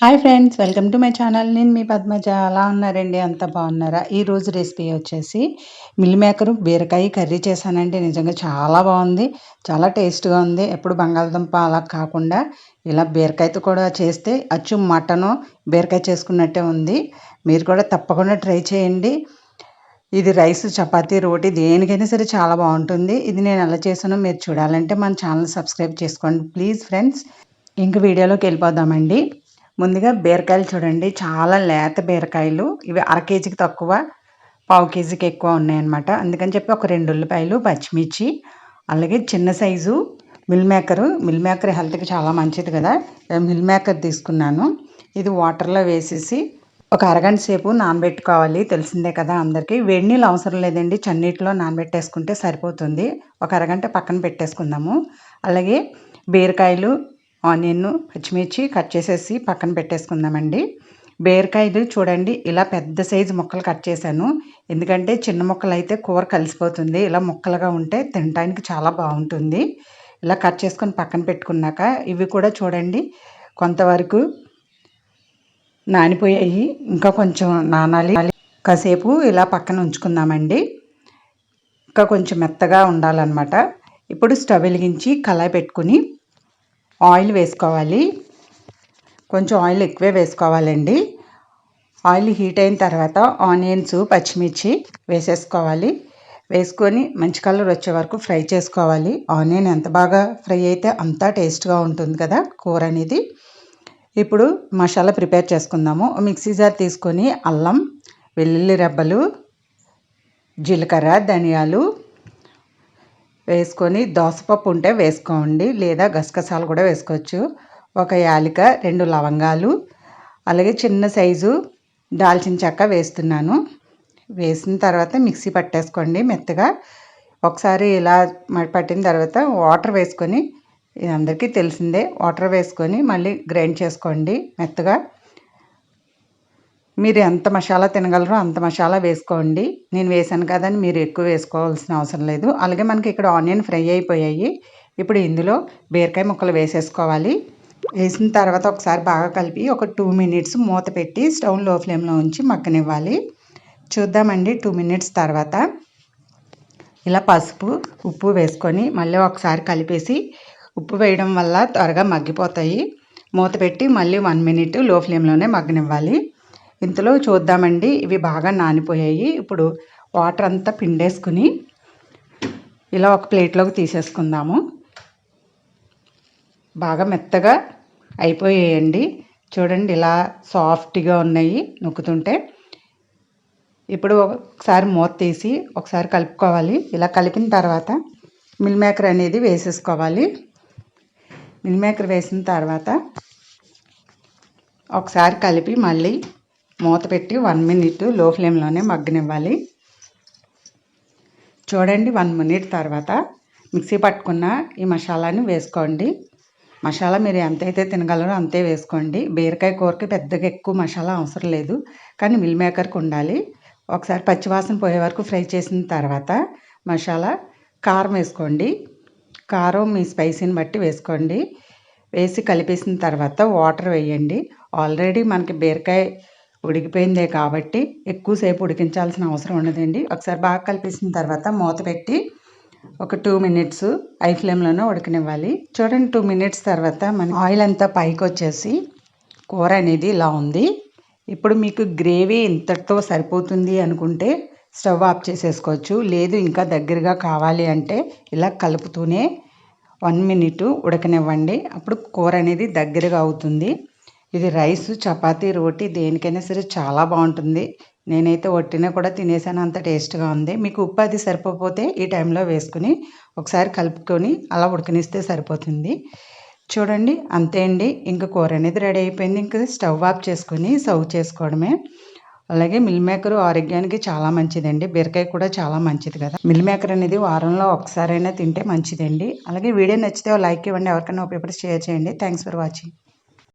Hi friends welcome to my channel నేను మీ పద్మజ. అలా ఉన్నారండి? అంత బాగున్నారా? ఈరోజు రెసిపీ వచ్చేసి మిల్ మేకరు బీరకాయ కర్రీ చేశానండి. నిజంగా చాలా బాగుంది. చాలా టేస్ట్గా ఉంది. ఎప్పుడు బంగాళదుంప అలా కాకుండా ఇలా బీరకాయతో కూడా చేస్తే అచ్చు మటను బీరకాయ చేసుకున్నట్టే ఉంది. మీరు కూడా తప్పకుండా ట్రై చేయండి. ఇది రైస్ చపాతీ రోటీ దేనికైనా సరే చాలా బాగుంటుంది. ఇది నేను ఎలా చేశానో మీరు చూడాలంటే మన ఛానల్ సబ్స్క్రైబ్ చేసుకోండి. ప్లీజ్ ఫ్రెండ్స్ ఇంక వీడియోలోకి వెళ్ళిపోదామండి. ముందుగా బీరకాయలు చూడండి. చాలా లేత బీరకాయలు. ఇవి అర కేజీకి తక్కువ పావు కేజీకి ఎక్కువ ఉన్నాయన్నమాట. అందుకని చెప్పి ఒక రెండు ఉల్లిపాయలు పచ్చిమిర్చి అలాగే చిన్న size meal maker. Meal maker హెల్త్కి చాలా మంచిది కదా. మిల్ మేకర్ తీసుకున్నాను. ఇది వాటర్లో వేసేసి ఒక అరగంట సేపు నానబెట్టుకోవాలి. తెలిసిందే కదా అందరికీ. వేడి నీళ్ళు అవసరం లేదండి. చన్నీటిలో నానబెట్టేసుకుంటే సరిపోతుంది. ఒక అరగంట పక్కన పెట్టేసుకుందాము. అలాగే బీరకాయలు ఆనియన్ పచ్చిమిర్చి కట్ చేసేసి పక్కన పెట్టేసుకుందామండి. బీరకాయలు చూడండి ఇలా పెద్ద సైజు ముక్కలు కట్ చేశాను. ఎందుకంటే చిన్న ముక్కలు అయితే కూర కలిసిపోతుంది ఇలా ముక్కలుగా ఉంటే తినడానికి చాలా బాగుంటుంది. ఇలా కట్ చేసుకొని పక్కన పెట్టుకున్నాక ఇవి కూడా చూడండి కొంతవరకు నానిపోయాయి. ఇంకా కొంచెం నానాలి. కాసేపు ఇలా పక్కన ఉంచుకుందామండి. ఇంకా కొంచెం మెత్తగా ఉండాలన్నమాట. ఇప్పుడు స్టవ్ వెలిగించి కళాయి పెట్టుకుని ఆయిల్ వేసుకోవాలి. కొంచెం ఆయిల్ ఎక్కువే వేసుకోవాలండి. ఆయిల్ హీట్ అయిన తర్వాత ఆనియన్స్ పచ్చిమిర్చి వేసేసుకోవాలి. వేసుకొని మంచి కలర్ వచ్చే వరకు ఫ్రై చేసుకోవాలి. ఆనియన్ ఎంత బాగా ఫ్రై అయితే అంత టేస్ట్గా ఉంటుంది కదా కూర అనేది. ఇప్పుడు మసాలా ప్రిపేర్ చేసుకుందాము. మిక్సీ జార్ తీసుకొని అల్లం వెల్లుల్లి రెబ్బలు జీలకర్ర ధనియాలు వేసుకొని దోసపప్పు ఉంటే వేసుకోండి లేదా గసగసాలు కూడా వేసుకోవచ్చు. ఒక యాలిక రెండు లవంగాలు అలాగే చిన్న సైజు దాల్చిన చెక్క వేస్తున్నాను. వేసిన తర్వాత మిక్సీ పట్టేసుకోండి మెత్తగా. ఒకసారి ఇలా పట్టిన తర్వాత వాటర్ వేసుకొని ఇది అందరికీ తెలిసిందే వాటర్ వేసుకొని మళ్ళీ గ్రైండ్ చేసుకోండి మెత్తగా. మీరు ఎంత మసాలా తినగలరో అంత మసాలా వేసుకోండి. నేను వేసాను కదని మీరు ఎక్కువ వేసుకోవాల్సిన అవసరం లేదు. అలాగే మనకి ఇక్కడ ఆనియన్ ఫ్రై అయిపోయాయి. ఇప్పుడు ఇందులో బీరకాయ ముక్కలు వేసేసుకోవాలి. వేసిన తర్వాత ఒకసారి బాగా కలిపి ఒక టూ మినిట్స్ మూత పెట్టి స్టవ్లో ఫ్లేమ్లో ఉంచి మగ్గనివ్వాలి. చూద్దామండి టూ మినిట్స్ తర్వాత. ఇలా పసుపు ఉప్పు వేసుకొని మళ్ళీ ఒకసారి కలిపేసి ఉప్పు వేయడం వల్ల త్వరగా మగ్గిపోతాయి. మూత పెట్టి మళ్ళీ వన్ మినిట్లో ఫ్లేమ్లోనే మగ్గనివ్వాలి. ఇంతలో చూద్దామండి. ఇవి బాగా నానిపోయాయి. ఇప్పుడు వాటర్ అంతా పిండేసుకుని ఇలా ఒక ప్లేట్లోకి తీసేసుకుందాము. బాగా మెత్తగా అయిపోయాయండి. చూడండి ఇలా సాఫ్ట్గా ఉన్నాయి నొక్కుతుంటే. ఇప్పుడు ఒకసారి మూత తీసి ఒకసారి కలుపుకోవాలి. ఇలా కలిపిన తర్వాత మిల్ మేకర్ అనేది వేసేసుకోవాలి. మిల్ మేకర్ వేసిన తర్వాత ఒకసారి కలిపి మళ్ళీ మూత పెట్టి వన్ మినిట్లో ఫ్లేమ్లోనే మగ్గనివ్వాలి. చూడండి వన్ మినిట్ తర్వాత మిక్సీ పట్టుకున్న ఈ మసాలాని వేసుకోండి. మసాలా మీరు ఎంతైతే తినగలరో అంతే వేసుకోండి. బీరకాయ కూరకి పెద్దగా ఎక్కువ మసాలా అవసరం లేదు కానీ మిల్ మేకర్కి ఉండాలి. ఒకసారి పచ్చివాసన పోయే వరకు ఫ్రై చేసిన తర్వాత మసాలా కారం వేసుకోండి. కారం మీ స్పైసీని బట్టి వేసుకోండి. వేసి కలిపేసిన తర్వాత వాటర్ వేయండి. ఆల్రెడీ మనకి బీరకాయ ఉడికిపోయిందే కాబట్టి ఎక్కువసేపు ఉడికించాల్సిన అవసరం ఉండదండి. ఒకసారి బాగా కలిపేసిన తర్వాత మూత పెట్టి ఒక టూ మినిట్స్ ఐ ఫ్లేమ్లోనే ఉడకనివ్వాలి. చూడండి టూ మినిట్స్ తర్వాత మన ఆయిల్ అంతా పైకి వచ్చేసి కూర అనేది ఇలా ఉంది. ఇప్పుడు మీకు గ్రేవీ ఇంతటితో సరిపోతుంది అనుకుంటే స్టవ్ ఆఫ్ చేసేసుకోవచ్చు. లేదు ఇంకా దగ్గరగా కావాలి అంటే ఇలా కలుపుతూనే వన్ మినిట్ ఉడకనివ్వండి. అప్పుడు కూర అనేది దగ్గరగా అవుతుంది. ఇది రైస్ చపాతీ రోటీ దేనికైనా సరే చాలా బాగుంటుంది. నేనైతే వట్టిన కూడా తినేసాను అంత టేస్ట్గా ఉంది. మీకు ఉప్పు అది సరిపోతే ఈ టైంలో వేసుకుని ఒకసారి కలుపుకొని అలా ఉడకనిస్తే సరిపోతుంది. చూడండి అంతే అండి. ఇంకా కూర అనేది రెడీ అయిపోయింది. ఇంకా స్టవ్ ఆఫ్ చేసుకొని సర్వ్ చేసుకోవడమే. అలాగే మిల్ మేకర్ ఆరోగ్యానికి చాలా మంచిదండి. బీరకాయ కూడా చాలా మంచిది కదా. మిల్ మేకర్ అనేది వారంలో ఒకసారైనా తింటే మంచిదండి. అలాగే వీడియో నచ్చితే లైక్ ఇవ్వండి. ఎవరికైనా ఉపయోగపడి షేర్ చేయండి. Thanks for watching.